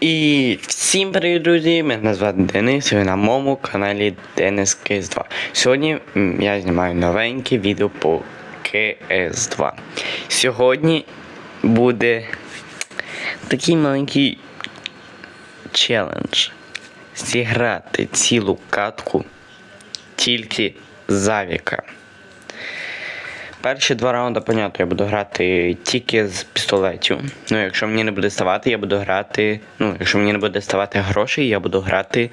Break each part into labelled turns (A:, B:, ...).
A: І всім привіт, друзі! Мене звати Денис, ви на моєму каналі Денис КС 2. Сьогодні я знімаю новеньке відео по КС 2. Сьогодні буде такий маленький челендж. Зіграти цілу катку тільки за віка. Перші два раунди, понятно, я буду грати тільки з пістолетів. Ну, якщо мені не буде ставати, я буду грати. Ну, якщо мені не буде ставати грошей, я буду грати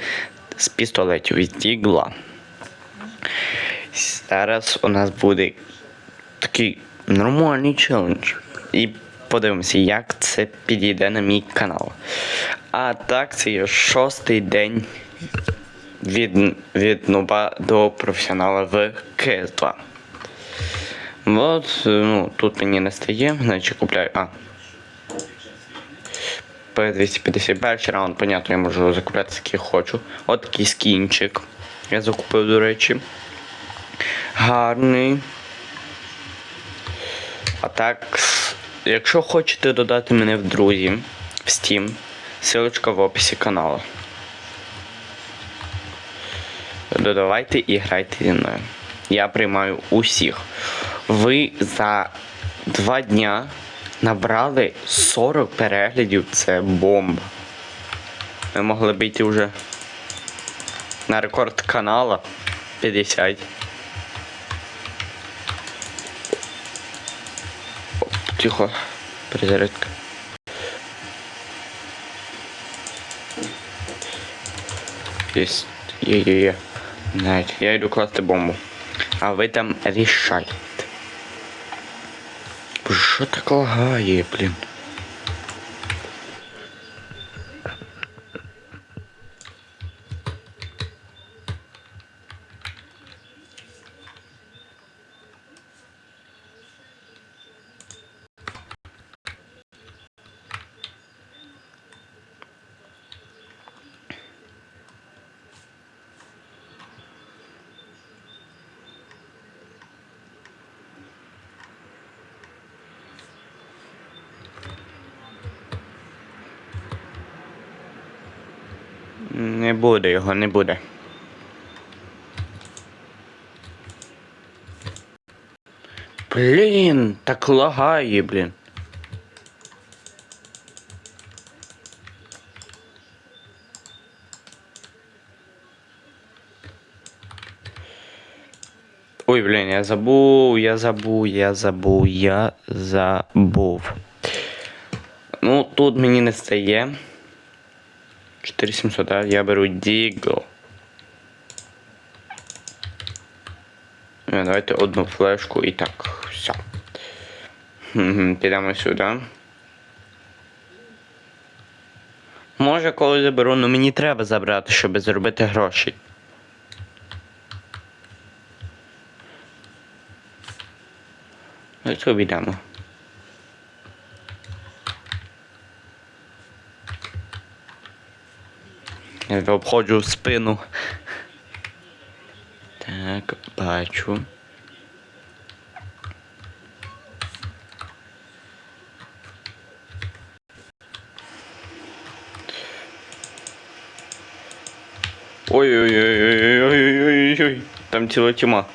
A: з пістолетів від дігла. Зараз у нас буде такий нормальний челендж. І подивимося, як це підійде на мій канал. А так, це є шостий день від, від нуба до професіонала в КС2. Вот, ну, тут мені не стає, значить купляю. А. P251 раунд, понятно, я можу закупляти скільки хочу. От такий скінчик. Я закупив, до речі. Гарний. А так, якщо хочете додати мене в друзі в Steam, ссылочка в описі каналу. Додавайте і грайте зі мною. Я приймаю усіх. Ви за два дня набрали 40 переглядів. Це бомба. Ми могли б йти вже на рекорд канала 50. Оп, Тихо. Перезарядка. Є-є-є. Навіть я йду класти бомбу. А ви там рішайте. Бо Що так лагає, блін? Не буде його, не буде. Блін, так лагає, блін. Ой, блін, я забув, я забув, я забув, я забув. Ну, тут мені не стає. 4700, да? Я беру Дігл. Е, Давайте одну флешку і так. Все. Підемо сюди. Може, коли заберу, але мені треба забрати, щоб заробити гроші. Ось обійдемо. Обходжу спину. Так, бачу. Ой-ой-ой-ой-ой-ой-ой. Там ціла тьма.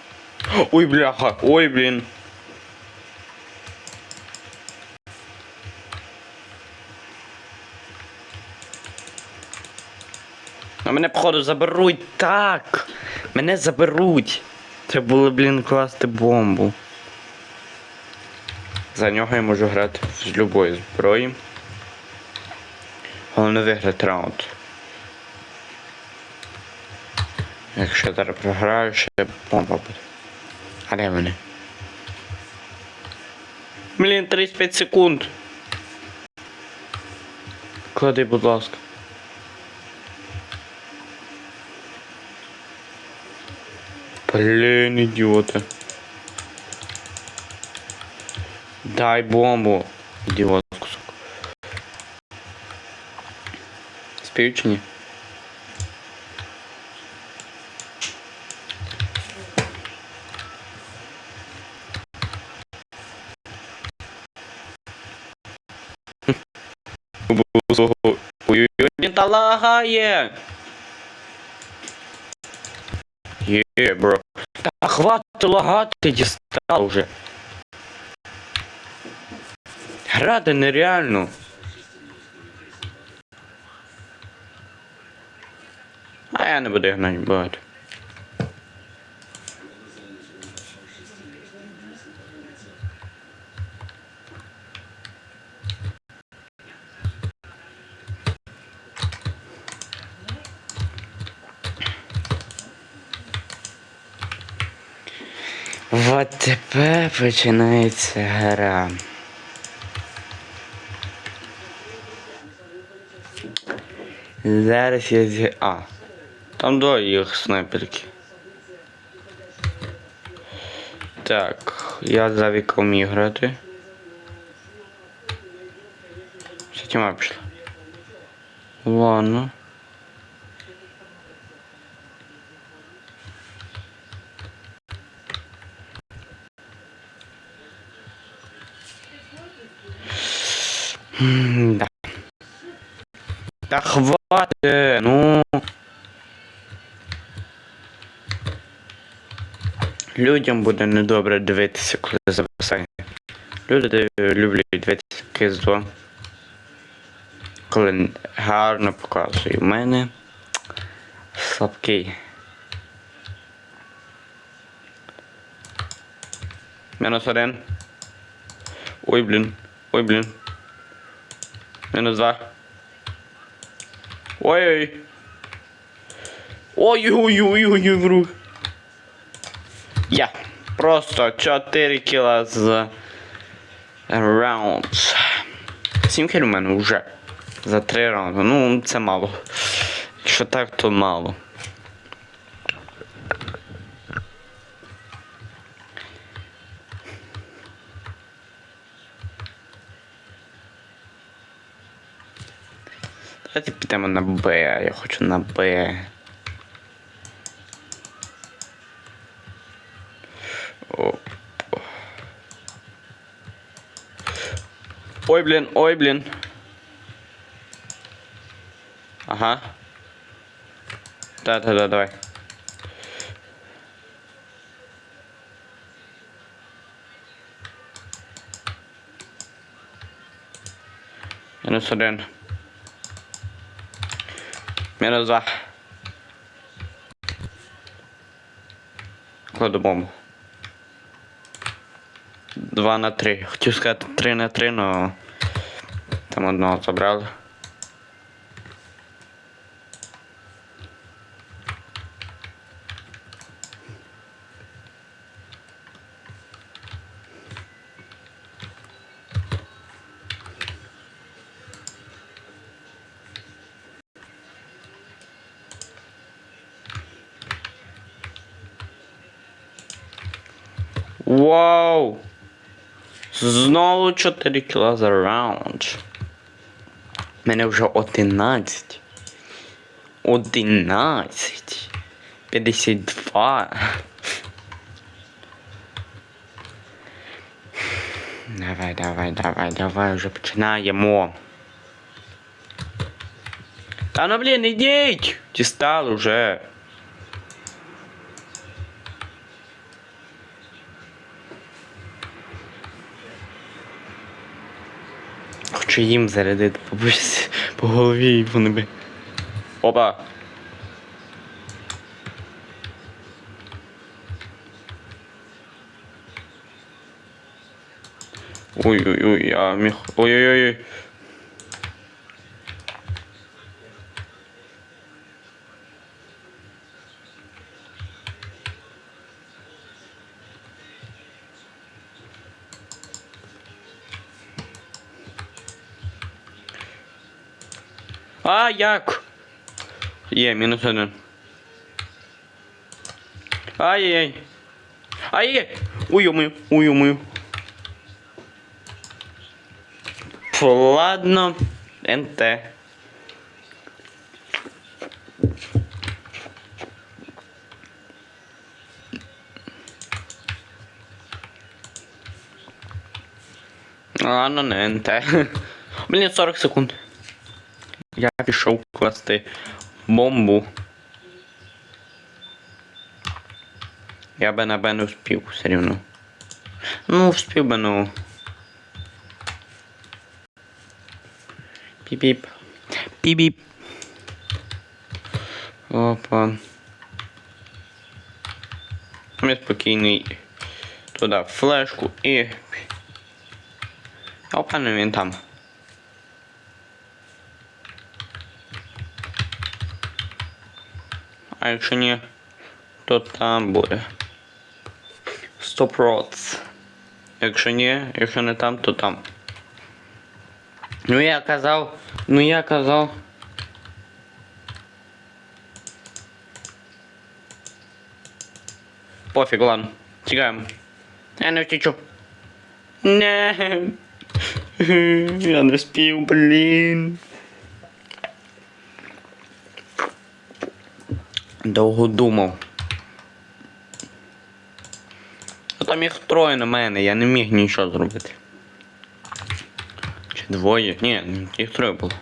A: Ой, бляха, ой, блін. А мене, походу, заберуть так. Мене заберуть. Треба було, блін, класти бомбу. За нього я можу грати з любої зброї. Головне виграти раунд. Якщо я зараз програю, ще бомба буде. А де вони? Блін, 35 секунд. Клади, будь ласка. Блин, идиоты. Дай бомбу. Идиот кусок. Спію чи ні? Було свого Ой-ой-ой, він та лагає. Є, бро. Та хватит лагати, дістав вже. Грати нереально. А я не буду гнати багато. Вот тепер починається гра. Зараз я зі... А. Там двоє їх снайперки. Так, я за віком грати. Все тіма пішла. Ладно. Да. Та хватит, ну. Людям буде недобре дивитися, коли записання. Люди люблять дивитися кизло. Коли гарно показує. У мене слабкий. Мінус один. Ой, блін. Ой, блін. Мінус два. Ой-ой. Ой-ой-ой-ой-ой, вру. Я. Просто 4 кіла з раунд. 7 кіл у мене вже. За 3 раунди. Ну, це мало. Якщо так, то мало. Давайте підемо на Б. Я хочу на Б. О. Ой, блін, ой, блін. Ага. Да, да, да, давай. Мінус один. Мінус 2. Кладу бомбу. Два на три. Хотів сказати три на три, но там одного забрали. Знову 4 кіла за раунд. Мене вже 11. 11. 52. Давай, давай, давай, давай, вже починаємо. Та ну блін, ідіть! Дістали вже. Хочу їм зарядити по, по голові і вони би. Опа! Ой-ой-ой, я міг. Ой-ой-ой. А, як? Є, мінус один. Ай-яй-яй. Ай-яй. Ой-ой-ой, ой-ой-ой. Ладно. НТ. Ладно, не НТ. Блін, 40 секунд. Я пішов класти бомбу. Я би на напевно вспів все рівно. Ну, вспів би, ну. Піп-піп. Піп-піп. Опа. Ми спокійний туди флешку і. Опа, ну він там. А якщо ні, то там буде. Стоп роц. Якщо ні, якщо не там, то там. Ну я казав, ну я казав. Пофіг, ладно. Тікаємо. Я не втічу. Не. Я не спів, блін. Довго думав. А там їх троє на мене, я не міг нічого зробити. Чи двоє? Ні, їх троє було.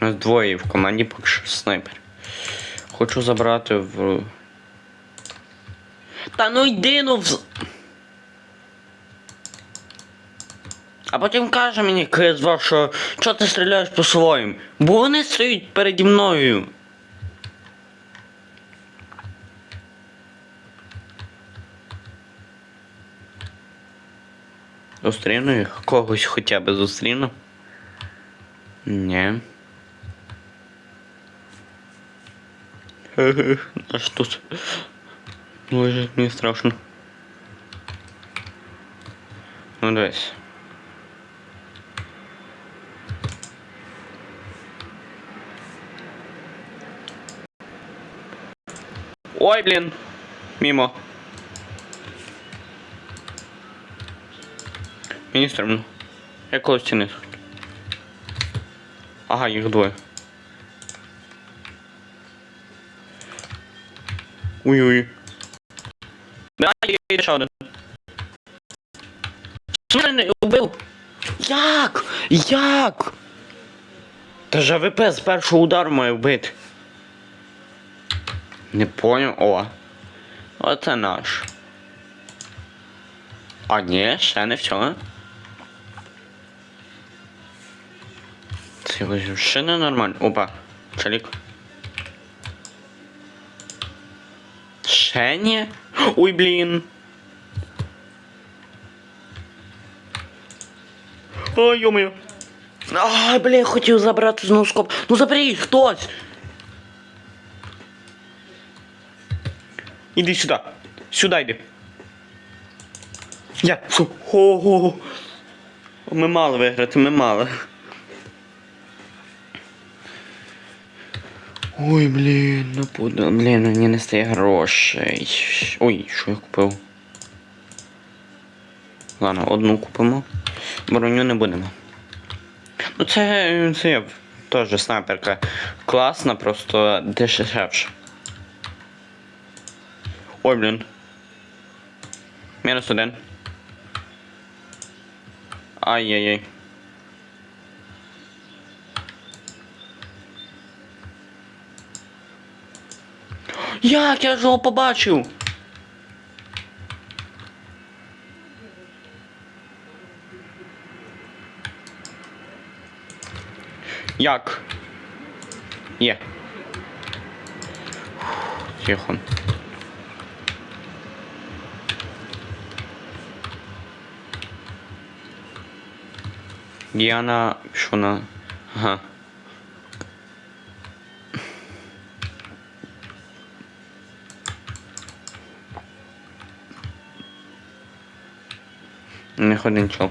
A: У нас двоє в команді поки що снайпер. Хочу забрати в. Та ну йди ну в. А потім каже мені КС2, що чого ти стріляєш по своїм? Бо вони стоять переді мною. Зустріну їх? Когось хоча б зустріну? Ні. Хе-хе, аж тут. Лежить мені страшно. Ну десь. Ой, блін. Мімо. Мені стрімно. Я коло стіни. Ага, їх двоє. Ой-ой. Да, є ще один. Мене не убив? Як? Як? Та ж АВП з першого удару має вбити. Не понял. О. Оце наш. А ні, ще не все. Це ще не нормально. Опа. Чалік. Ще ні? Ой, блін. Ой, йо-моє. Ай, блін, хотів забрати знову скоп. Ну заберіть хтось. Іди сюди. Сюди йди. Я. Фу. Ого. Ми мали виграти, ми мали. Ой, блін, буду. Блін, мені не стає грошей. Ой, що я купив? Ладно, одну купимо. Броню не будемо. Ну це, це теж снайперка класна, просто дешевше. Ой, блін. Мінус один. Ай-яй-яй. Як я ж його побачив? Як? Є. Тихо. Діана, що на. Не ходи нічого.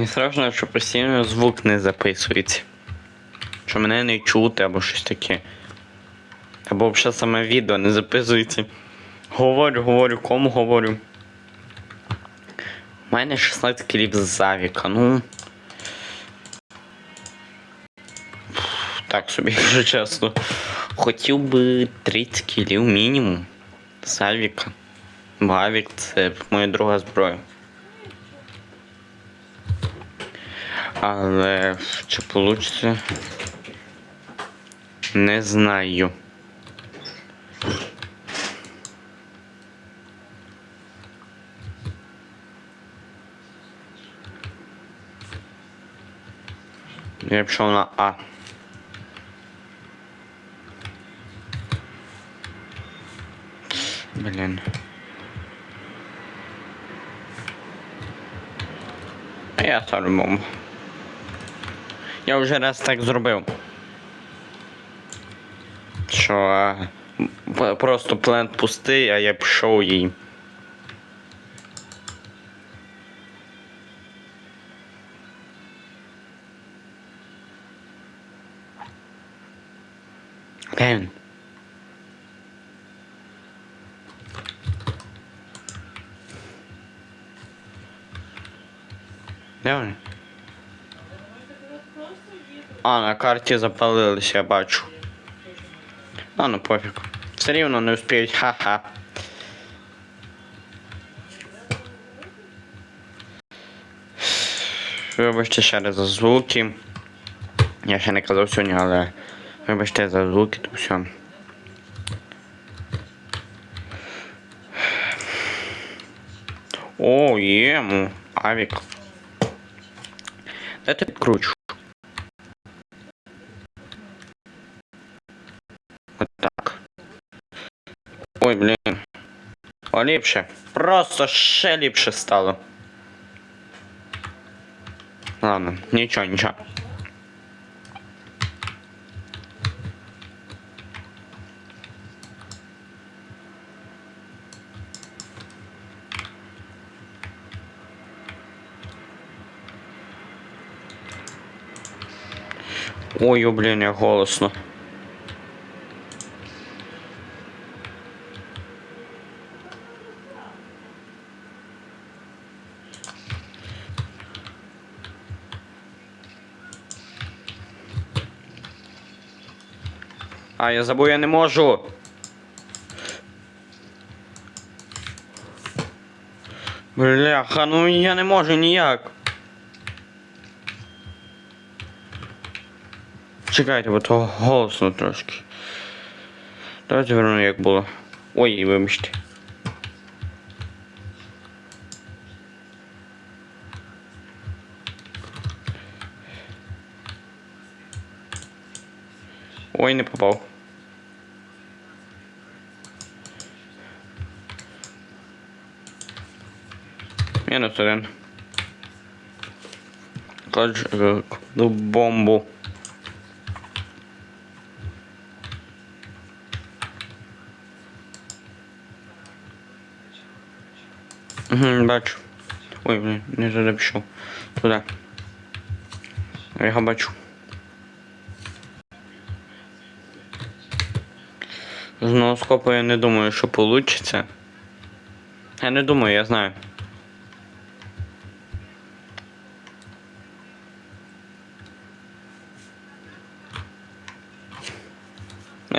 A: Мені страшно, що постійно звук не записується. Що мене не чути або щось таке. Або взагалі саме відео не записується. Говорю, говорю, кому говорю. У мене 16 кілів з Завіка, ну. Так собі, якщо чесно. Хотів би 30 кілів мінімум. З Авіка. Бо Авік це моя друга зброя. Але чи вийде? Не знаю. Я пішов на А. Блін. Я бомбу. Я вже раз так зробив. Що просто плент пустий, а я пішов їй. Де він? Де вони? А, на карті запалилися, я бачу. А, ну пофіг. Все рівно не успіють, ха-ха. Вибачте ще раз за звуки. Я ще не казав сьогодні, але вибачте за звуки, то все. О, є, ну, авік. Дайте підкручу. О, ліпше. Просто ще ліпше стало. Ладно, нічого, нічого. Ой, о, блін, як голосно. А, я забув, я не можу. Бляха, ну я не можу ніяк. Чекайте, бо то голосно трошки. Давайте верну, як було. Ой, вибачте. Ой, не попав. Мінус один. Е, кладу бомбу. Угу, бачу. Ой, блін, не туди пішов. Туди. Я його бачу. З нооскопу я не думаю, що вийде. Я не думаю, я знаю.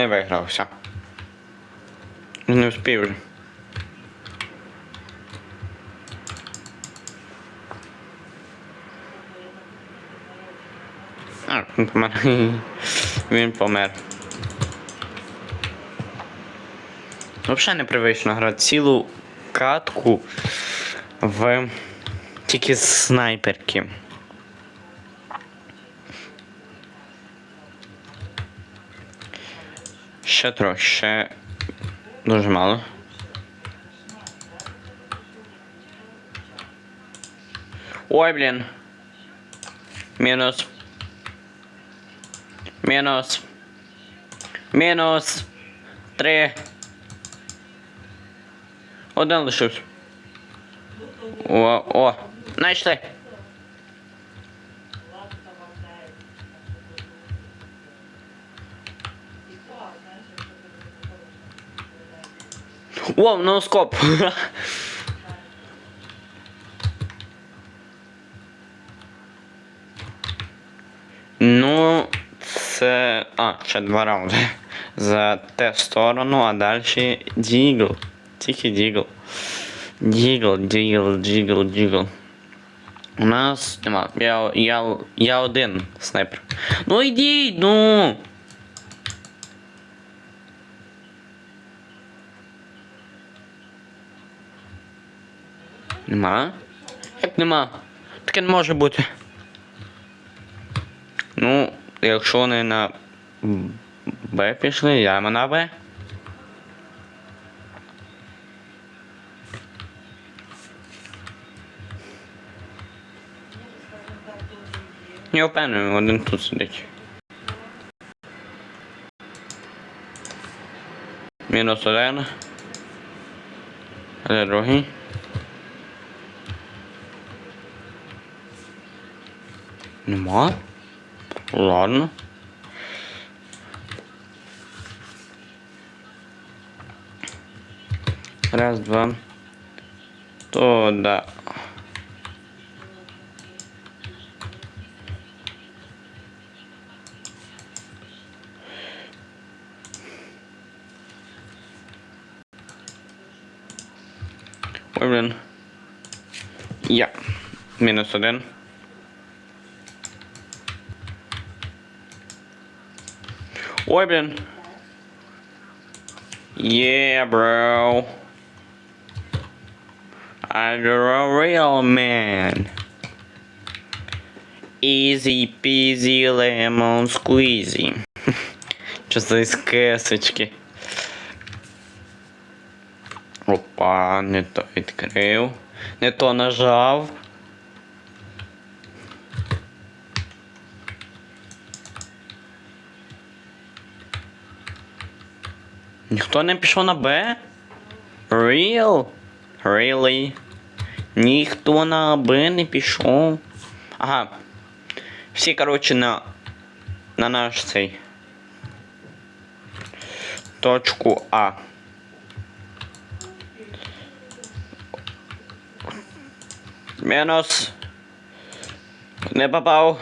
A: Не вигрався. Не встиг вже. А, він помер. Він помер. Взагалі непривично грати цілу катку в тільки з снайперки. Ще трохи, ще дуже мало. Ой, блін. Мінус. Мінус. Мінус. Три. Один лишився. О, о. Знайшли. Вау, носкоп! Ну, це. А, ще два раунди. За те сторону, а далі дігл. Тільки дігл. Дігл, дігл, дігл, дігл. У нас нема. Я, я, я один снайпер. Ну йдіть, ну! Нема? Як нема? Таке не може бути. Ну, якщо вони на Б пішли, я на Б. Я впевнений, один тут сидить. Мінус один. Де другий? Нема? Ладно. Раз, два. То да. Ой, блин. Я. Мінус один. Ой, блин. Yeah, bro. I'm a real man. Easy peasy lemon squeezy. Що за із кесочки? Опа, не то відкрив. Не то нажав. Ніхто не пішов на Б? Real? Really? Ніхто на Б не пішов. Ага. Всі, коротше, на. На наш цей. Точку А. Мінус. Не попав.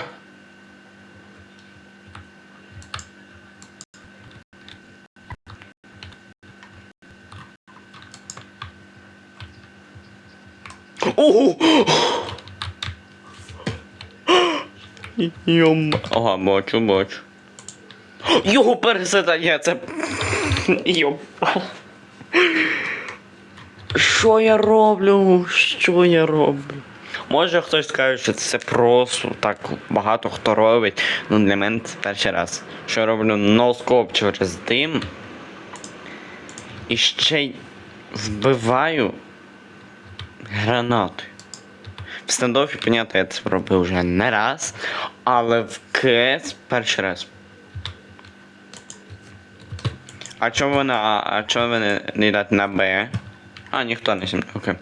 A: Йом. Ага, бачу, бачу. Його пересадання, це. Йом. Що я роблю? Що я роблю? Може хтось скаже, що це просто так багато хто робить. Ну для мене це перший раз. Що я роблю носкоп через дим. І ще й вбиваю гранатою. В стендофі, понятно, я це робив вже не раз, але в КС перший раз. А чому ви на А? А чому ви не, не на Б? А, ніхто не сім. Окей.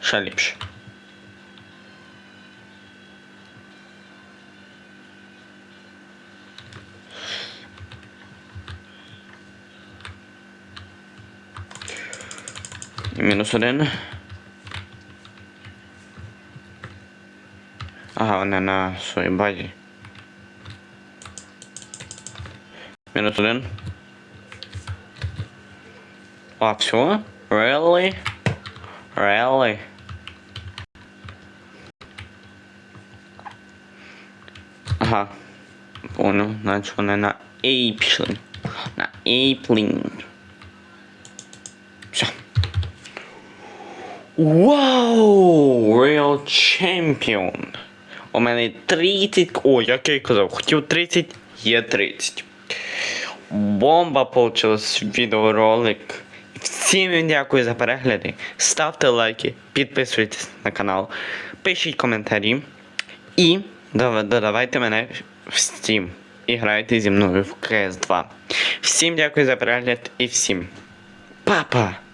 A: Ще ліпше. Мінус один. Ага, вони на своїй базі. Мінус один. А, все? Really? Really? Ага. Понял, значить вони на A пішли. На A плин. Все. Вау! Real Champion! У мене 30. О, як я й казав, хотів 30, є 30. Бомба получилась відеоролик. Всім дякую за перегляди. Ставте лайки, підписуйтесь на канал, пишіть коментарі і додавайте мене в Steam. І грайте зі мною в CS2. Всім дякую за перегляд і всім. Папа!